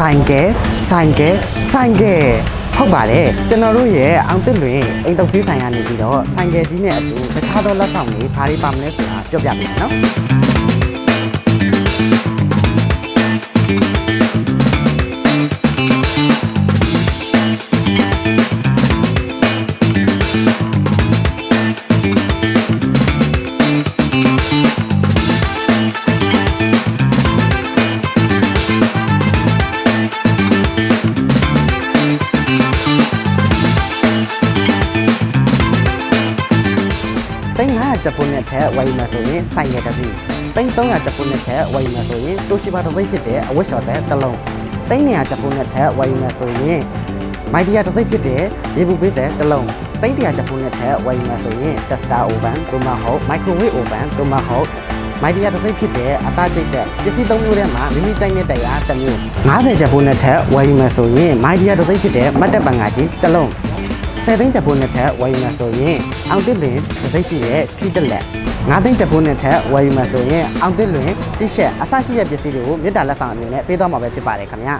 ဆိုင်ကယ်ဆိုင်ကယ်ဆိုင်ကယ်ဟုတ်ပါတယ်ကျွန်တော်တို့ရဲ့အောင်တစ်လွင်အိမ်တုပ်စည်းဆိုင်ကနေပြီးတော့ဆိုင်ကယ်ကြီးနဲ့အတူတခြားသောလက်ဆောင်တွေဘာတွေပါမလဲဆိုတာပြောပြပေးမယ်နော် သိန်း900ကျပ်ပုံနဲ့ထက်ဝယ်ယူမယ်ဆိုရင်ဆိုင်ရတစ်စီးသိန်း300ကျပ်ပုံနဲ့ထက်ဝယ်ယူမယ်ဆိုရင်တိုရှိဘာတစ်စိမ့်ဖြစ်တဲ့အဝတ်လျှော်ဆက်တစ်လုံးသိန်း200ကျပ်ပုံနဲ့ထက်ဝယ်ယူမယ်ဆိုရင်မိုက်ဒီယာတစ်စိမ့်ဖြစ်တဲ့ရေဘူးပေးဆက်တစ်လုံးသိန်း100ကျပ်ပုံနဲ့ထက်ဝယ်ယူမယ်ဆိုရင် Tester Oven သို့မဟုတ် Microwave Oven သို့မဟုတ်မိုက်ဒီယာတစ်စိမ့်ဖြစ်တဲ့အသားကျိတ်ဆက်ပစ္စည်းသုံးမျိုးထဲမှာမိမိကြိုက်တဲ့တရားတစ်မျိုး90ကျပ်ပုံနဲ့ထက်ဝယ်ယူမယ်ဆိုရင်မိုက်ဒီယာတစ်စိမ့်ဖြစ်တဲ့မတ်တက်ပန်ငါကြီးတစ်လုံး ဆယ်သိန်းချက်ဖိုးနဲ့ထက်ဝယ်ယူမယ်ဆိုရင်အောင်တစ်လင်တစ်စိတ်ရှိတဲ့ထီတက်လက်၅သိန်းချက်ဖိုးနဲ့ထက်ဝယ်ယူမယ်ဆိုရင်အောင်တစ်လင်တိရှက်အဆရှိတဲ့ပစ္စည်းတွေကိုမေတ္တာလက်ဆောင်အနေနဲ့ပေးသွားမှာပဲဖြစ်ပါတယ်ခင်ဗျာ